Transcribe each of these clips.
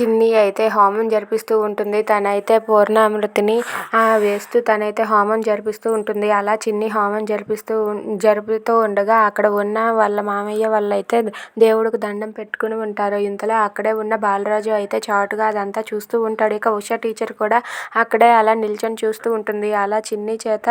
చిన్ని అయితే హోమం జరిపిస్తూ ఉంటుంది. తనైతే పూర్ణామృతిని వేస్తూ తనైతే హోమం జరిపిస్తూ ఉంటుంది. అలా చిన్ని హోమం జరిపిస్తూ జరుపుతూ ఉండగా అక్కడ ఉన్న వాళ్ళ మామయ్య వాళ్ళైతే దేవుడికి దండం పెట్టుకుని ఉంటారు. ఇంతలో అక్కడే ఉన్న బాలరాజు అయితే చాటుగా అదంతా చూస్తూ ఉంటాడు. ఇక ఉష టీచర్ కూడా అక్కడే అలా నిల్చొని చూస్తూ ఉంటుంది. అలా చిన్ని చేత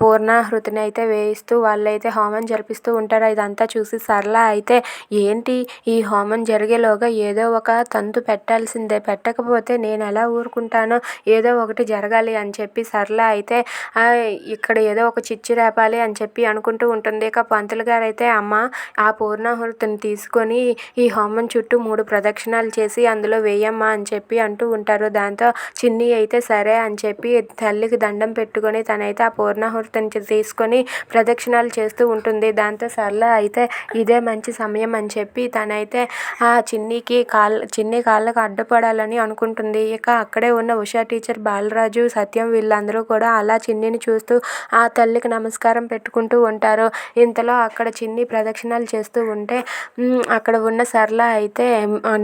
పూర్ణాహృతిని అయితే వేయిస్తూ వాళ్ళైతే హోమం జరిపిస్తూ ఉంటారు. ఇదంతా చూసి సరళ అయితే ఏంటి? ఈ హోమం జరిగేలోగా ఏదో ఒక తంతు పెట్టాల్సిందే. పెట్టకపోతే నేను ఎలా ఊరుకుంటానో ఏదో ఒకటి జరగాలి అని చెప్పి సరళ అయితే ఇక్కడ ఏదో ఒక చిచ్చు రేపాలి అని చెప్పి అనుకుంటూ ఉంటుంది. ఇక పంతులు గారు అయితే అమ్మ ఆ పూర్ణాహుతిని తీసుకొని ఈ హోమం చుట్టూ మూడు ప్రదక్షిణాలు చేసి అందులో వేయమ్మా అని చెప్పి అంటూ ఉంటారు. దాంతో చిన్ని అయితే సరే అని చెప్పి తల్లికి దండం పెట్టుకొని తనైతే ఆ పూర్ణాహుతిని తీసుకొని ప్రదక్షిణాలు చేస్తూ ఉంటుంది. దాంతో సరళ అయితే ఇదే మంచి సమయం అని చెప్పి తనైతే ఆ చిన్నికి కాల్ చిన్ని వాళ్ళకి అడ్డుపడాలని అనుకుంటుంది. ఇక అక్కడే ఉన్న ఉషా టీచర్ బాలరాజు సత్యం వీళ్ళందరూ కూడా అలా చిన్నిని చూస్తూ ఆ తల్లికి నమస్కారం పెట్టుకుంటూ ఉంటారు. ఇంతలో అక్కడ చిన్ని ప్రదక్షిణాలు చేస్తూ ఉంటే అక్కడ ఉన్న సర్ల అయితే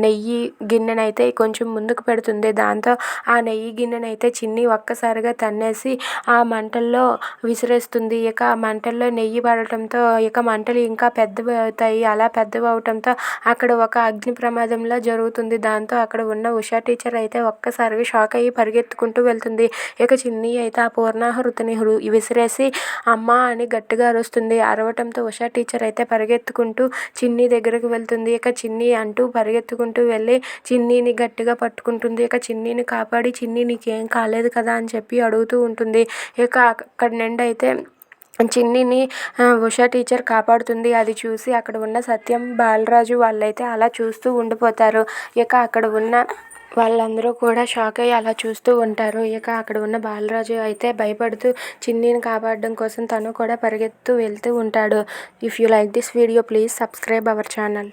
నెయ్యి గిన్నెనైతే కొంచెం ముందుకు పెడుతుంది. దాంతో ఆ నెయ్యి గిన్నెనైతే చిన్ని ఒక్కసారిగా తన్నేసి ఆ మంటల్లో విసిరేస్తుంది. ఇక ఆ మంటల్లో నెయ్యి పడటంతో ఇక మంటలు ఇంకా పెద్దవి అవుతాయి. అలా పెద్దవి అవటంతో అక్కడ ఒక అగ్ని ప్రమాదంలో జరుగుతుంది. దాంతో అక్కడ ఉన్న ఉషా టీచర్ అయితే ఒక్కసారిగా షాక్ అయ్యి పరిగెత్తుకుంటూ వెళ్తుంది. ఇక చిన్ని అయితే ఆ పూర్ణాహృతిని విసిరేసి అమ్మ అని గట్టిగా అరుస్తుంది. అరవటంతో ఉషా టీచర్ అయితే పరిగెత్తుకుంటూ చిన్ని దగ్గరకు వెళ్తుంది. ఇక చిన్ని అంటూ పరిగెత్తుకుంటూ వెళ్ళి చిన్నీని గట్టిగా పట్టుకుంటుంది. ఇక చిన్నీని కాపాడి చిన్ని నీకేం కాలేదు కదా అని చెప్పి అడుగుతూ ఉంటుంది. ఇక అక్కడ నుండి అయితే చిన్నిని ఉషా టీచర్ కాపాడుతుంది. అది చూసి అక్కడ ఉన్న సత్యం బాలరాజు వాళ్ళైతే అలా చూస్తూ ఉండిపోతారు. ఇక అక్కడ ఉన్న వాళ్ళందరూ కూడా షాక్ అయ్యి అలా చూస్తూ ఉంటారు. ఇక అక్కడ ఉన్న బాలరాజు అయితే భయపడుతూ చిన్నీని కాపాడడం కోసం తను కూడా పరిగెత్తు వెళ్తూ ఉంటాడు. If you like this video please subscribe our channel